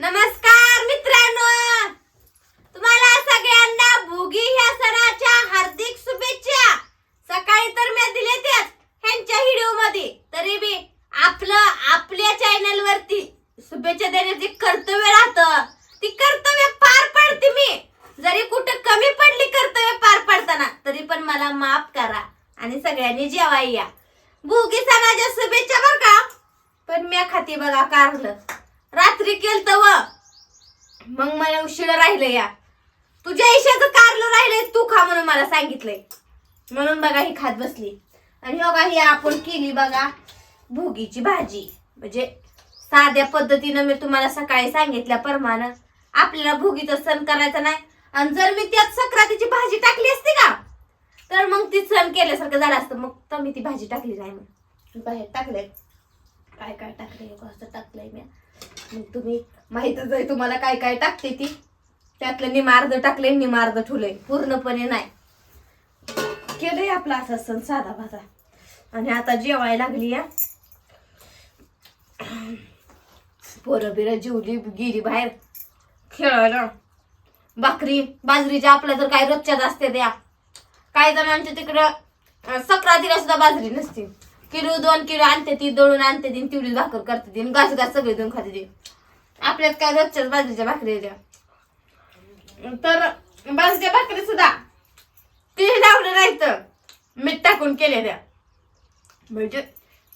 नमस्कार मित्रांनो! तुम्हाला सगळ्यांना भोगी ह्या सणाच्या हार्दिक शुभेच्छा! सकाळी तर मी दिले त्याच ह्यांच्या व्हिडिओमध्ये तरी बी आपलं आपल्या चॅनल वरती शुभेच्छा देण्याचे कर्तव्य राहतं. ती कर्तव्य पार पडते मी. जरी कुठं कमी पडली कर्तव्य पार पडताना तरी पण मला माफ करा आणि सगळ्यांनी जेवाय या. भोगी सणाच्या शुभेच्छा बर का? पण मी खाती बघा कारलं. रात्री केलत व मग मला उशिरा राहिलं या. तुझ्या ईशाचं कारलं राहिलंय तू खा म्हणून मला सांगितलंय. म्हणून बघा ही खात बसली. आणि बघा ही आपण केली बघा भोगीची भाजी. म्हणजे साध्या पद्धतीनं मी तुम्हाला सकाळी सांगितल्याप्रमाणे आपल्याला भोगीचा सण करायचा नाही. आणि जर मी त्यात सक्रातीची भाजी टाकली असती का तर मग ती सण केल्यासारखं झालं असतं. मग तर मी ती भाजी टाकली नाही मग बाहेर टाकलंय. काय काय टाकलंय? कसं टाकलंय मी? मग तुम्ही माहीतच आहे तुम्हाला काय काय टाकते ती. त्यातलं निमार्ध टाकले निमार्ध ठुले पूर्णपणे नाही. केलंय आपला असा सण साधा भाजा. आणि आता जेवायला लागली या. पोरं बिरं जेवली गेली बाहेर खेळायला. भाकरी बाजरीच्या आपल्या तर काय रोजच्याच असते त्या. काही जणांच्या तिकडं अं, सुद्धा बाजरी नसते किलो दोन किलो आणते ती दळून आणते ती तेवढीच भाकर करते ती घास घास सगळे देऊन खाते ती. आपल्यात काय रोजच्याच बाजरीच्या भाकरी येत्या तर बाजरीच्या भाकरी सुद्धा ते लावलं नाही तर मीठ टाकून केले त्या. म्हणजे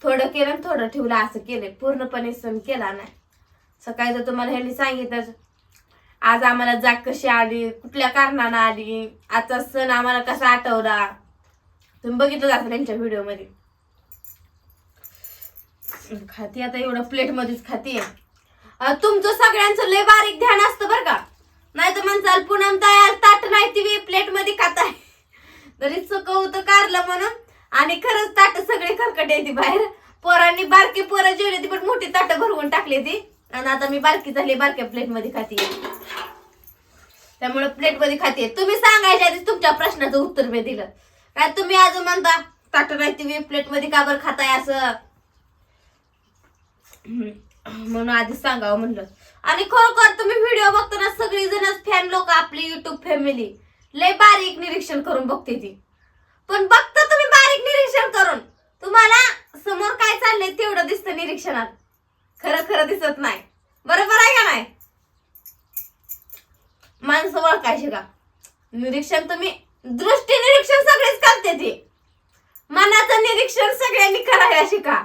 थोडं केलं थोडं ठेवलं असं केलं पूर्णपणे सण केला नाही. सकाळी तर तुम्हाला ह्यांनी सांगितलं आज आम्हाला जाग कशी आली? कुठल्या कारणानं आली? आजचा सण आम्हाला कसा आठवला? तुम्ही बघितलं जातं त्यांच्या व्हिडिओमध्ये खाती आता एवढं प्लेट मध्येच तुमचं सगळ्यांचं लय बारीक ध्यान असतं बरं का. नाही तर म्हणसाल पुनम तयार ताट नाही ती प्लेटमध्ये खाताय तरी चुकवतं कारलं म्हणून. आणि खरंच ताट सगळे खरकट येते बाहेर. पोरांनी बारकी पोरं जेवली ती पण मोठी ताट भरवून टाकली ती. आणि आता मी बारकी झाली बारक्या प्लेटमध्ये खाते त्यामुळे प्लेटमध्ये खाते तुम्ही सांगायच्या आधी तुमच्या प्रश्नाचं उत्तर मी दिलं. काय तुम्ही अजून म्हणता ताट नाही ती प्लेटमध्ये का बरं खाताय असं? म्हणून आधी सांगावं म्हणलं. आणि खरोखर तुम्ही व्हिडिओ बघताना सगळीजणच फॅन लोक आपली युट्यूब फॅमिली लय बारीक निरीक्षण करून बघते ती. पण बघता तुम्ही बारीक निरीक्षण करून. तुम्हाला समोर काय चाललंय तेवढं दिसतं निरीक्षणात. खरं खरं दिसत नाही. बरोबर आहे का नाही? माणसं ओळखायचे का? निरीक्षण तुम्ही दृष्टी निरीक्षण सगळेच करते ती. मनाचं निरीक्षण सगळ्यांनी करायला शिका.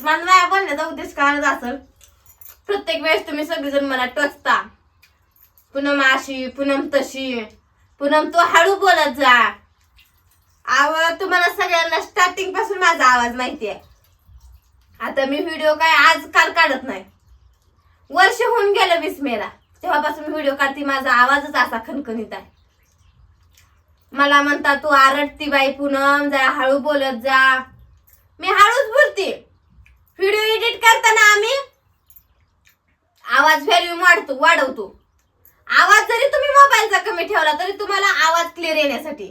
मला नाही बोलण्याचा उद्देश काढत असेल प्रत्येक वेळेस तुम्ही सगळेजण मला टोचता. पुनम अशी पुनम तशी पुनम तू हळू बोलत जा. आवाज तुम्हाला सगळ्यांना स्टार्टिंगपासून माझा आवाज माहिती आहे. आता मी व्हिडिओ काय आज काल काढत नाही. वर्ष होऊन गेलं वीस मेला तेव्हापासून मी व्हिडिओ काढते माझा आवाजच असा खणखणीत आहे. मला म्हणता तू आरडती बाई पूनम जरा हळू बोलत जा. मी हळूच बोलते. व्हिडिओ एडिट करताना आम्ही आवाज व्हॅल्यू वाढतो वाढवतो. आवाज जरी तुम्ही मोबाईलचा कमी ठेवला तरी तुम्हाला आवाज क्लिअर येण्यासाठी.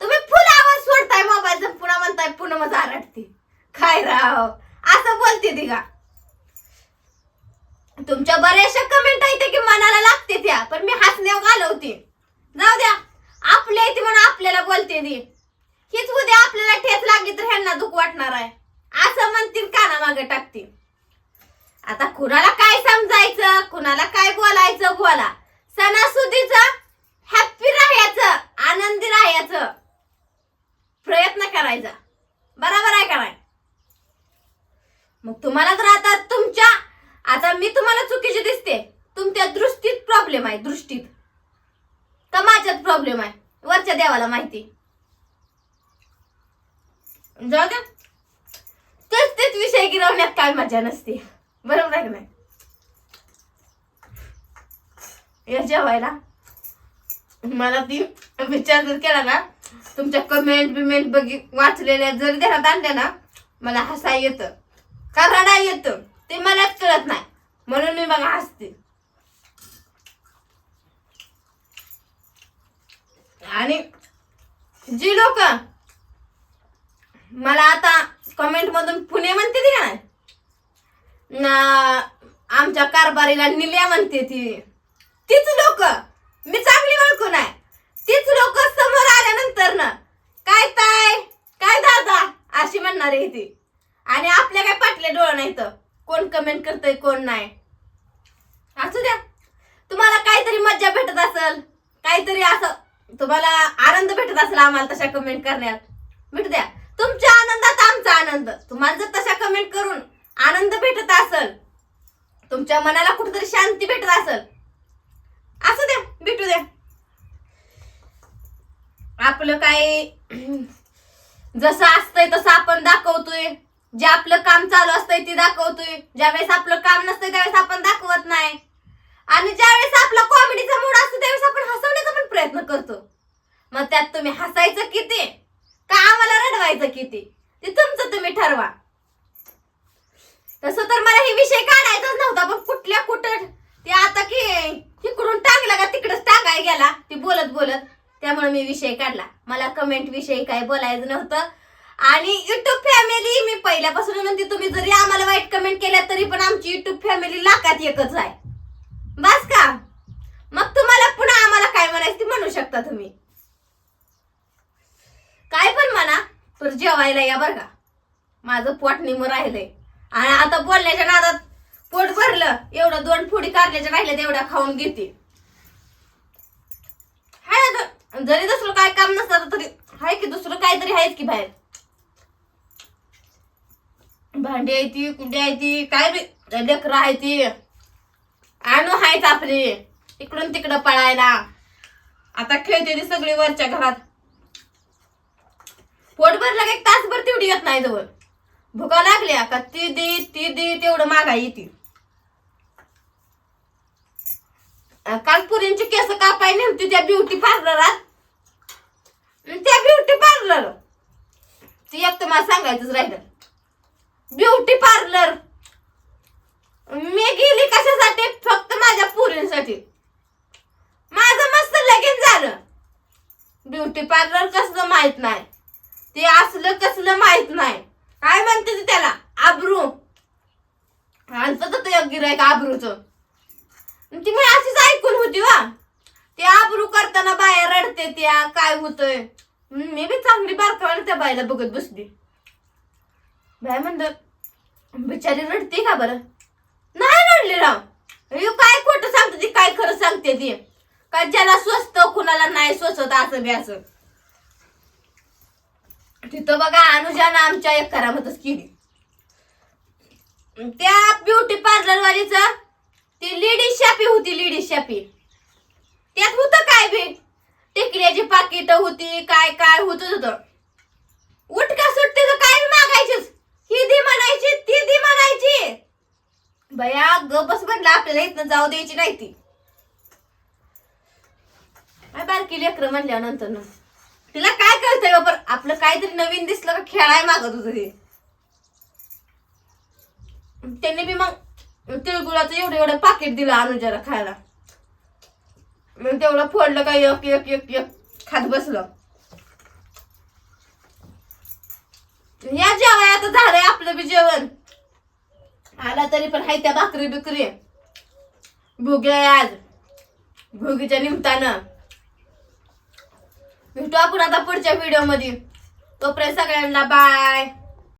तुम्ही फुल आवाज सोडताय मोबाईलचा पुन्हा म्हणताय पुन्हा मजा आरडते काय राव? असं बोलते ती का? तुमच्या बऱ्याचशा कमेंट आहेत की मनाला लागते त्या पण मी हसण्यावर घालवते. जाऊ द्या. आपल्या इथे म्हणून आपल्याला बोलते ती. हीच उद्या आपल्याला ठेच लागली तर ह्यांना दुःख वाटणार आहे. असं म्हणतील काना मागे टाकतील. आता कुणाला काय समजायचं कुणाला काय बोलायचं बोला. सणासुदीचं हॅप्पी राहायचं आनंदी राहायचं. प्रयत्न करायचा. बरोबर आहे काय मग तुम्हाला तर आता तुमच्या आता मी तुम्हाला चुकीची दिसते. तुमच्या दृष्टीत प्रॉब्लेम आहे दृष्टीत. तर माझ्यात प्रॉब्लेम आहे वरच्या देवाला माहिती. जाऊ द्या. तेच विषय गिरवण्यात काय मजा नसते. बरोबर आहे का नाही? या जेवायला. मला ती विचार जर केला ना तुमच्या कमेंट बिमेंट बघी वाचलेल्या जर देण्यात आणल्या ना मला हसा येतं. का रडा येतं? ते मलाच कळत नाही. म्हणून मी बघा हसते. आणि जी लोक मला आता कमेंट मधून पुणे म्हणते ती का ना आमच्या कारभारीला निल्या म्हणते ती. तीच लोक. मी चांगली ओळखून आहे. तीच लोक समोर आल्यानंतर ना काय ताय काय दादा? अशी म्हणणार आहे ती. आणि आपल्या काय पाटले डोळं नाही तर कोण कमेंट करतय कोण नाही. असू द्या. तुम्हाला काहीतरी मज्जा भेटत असेल काहीतरी असं तुम्हाला आनंद भेटत असेल आम्हाला तशा कमेंट करण्यात. भेटू द्या. तुमच्या आनंदात आमचा आनंद. तुम्हाला जर तशा कमेंट करून आनंद भेटत असेल तुमच्या मनाला कुठेतरी शांती भेटत असेल असू द्या भेटू द्या. आपलं काय जसं असतंय तसं आपण दाखवतोय. जे आपलं काम चालू असतंय ते दाखवतोय. ज्यावेळेस आपलं काम नसतंय त्यावेळेस आपण दाखवत नाही. आणि ज्यावेळेस आपला कॉमेडीचा मूड असतो त्यावेळेस आपण हसवण्याचा पण प्रयत्न करतो. मग त्यात तुम्ही हसायचं किती? का आम्हाला रडवायचं किती? ते तुमचं तुम्ही ठरवा. तसं तर मला हे विषय काढायचाच नव्हता पण कुठल्या कुठं ते आता की इकडून टाकला का तिकडच टाकाय गेला ती बोलत बोलत त्यामुळे मी विषय काढला. मला कमेंट विषयी काय बोलायचं नव्हतं. आणि युट्यूब फॅमिली मी पहिल्यापासून म्हणते तुम्ही जरी आम्हाला वाईट कमेंट केल्या तरी पण आमची युट्यूब फॅमिली लाखात एकच आहे. बस का? मग तुम्हाला पुन्हा आम्हाला काय म्हणायचं ते म्हणू शकता तुम्ही. काय पण म्हणा तर जेवायला या बरं का. माझं पोट निम राहिलंय. आणि आता बोलण्याच्या नादात पोट भरलं एवढं दोन फुडी कारल्याच्या राहिल्या तेवढ्या खाऊन घेते. हाय जरी दुसरं काय काम नसतं तरी हाय की दुसरं काहीतरी आहेच की बाहेर. भांडी आहे ती कुंडी आहे ती काय बी लेकरं आहे ती. आणू आहेत आपली इकडून तिकडं पळायला. आता खेळते ती सगळी वरच्या घरात. पोट भरलं का एक तासभर तेवढी येत नाही जवळ. भुका लागल्या का ती दे ती दे तेवढं मागा येते अं, काल पुरींची केस कापाय नेमती त्या ब्युटी पार्लरात त्या ब्युटी पार्लर ती एक तर मला सांगायचंच राहिलं. ब्युटी पार्लर मी गेली कशासाठी? फक्त माझ्या पुरींसाठी. माझं मस्त लगीन झालं. ब्युटी पार्लर कसलं माहीत नाही. ते असलं कसलं माहीत नाही. काय म्हणते ते त्याला? आबरू. आणतं तर गिरायक आबरूच. ती मी अशीच ऐकून होती वा. ते आबरू करताना बाया रडते त्या काय होतंय. मी बी चांगली बारकावाने त्या बायला बघत बसली. बाय म्हणत बिचारी रडते का बरं? नाही रडली राव. ह्यो काय खोटं सांगते ती काय खरं सांगते ती. काय ज्याला स्वस्त कुणाला नाही स्वस्त असं बी असं तिथं बघा अनुजानं आमच्या एक करामतच केली. त्या ब्युटी पार्लरवालीच ती लेडीज शापी होती लेडीज शापी त्यात होतं काय बी? टेकल्याची पाकिट होती काय काय होत होत. उठका सुटते तर काय मागायचीच ही दी म्हणायची ती दी म्हणायची. बया ग बस म्हणलं आपल्याला इथनं जाऊ द्यायची नाही ती. काय बारकी लेकर म्हणल्यानंतर ना. तिला काय आपलं काहीतरी नवीन दिसलं का खेळाय मागत होत ते त्यांनी बी मग तिळगुळाचं एवढं एवढं पाकिट दिलं अनुजाला खायला. मग तेवढं फोडलं का एक एक एक एक खात बसलं. या जेवाय आता झालंय आपलं बी जेवण. आला तरी पण हाय त्या भाकरी बिकरी. भोग्या आज. भोगीच्या निमतानं. भेटू आपण आता पुढच्या व्हिडिओमध्ये. तोपर्यंत सगळ्यांना बाय.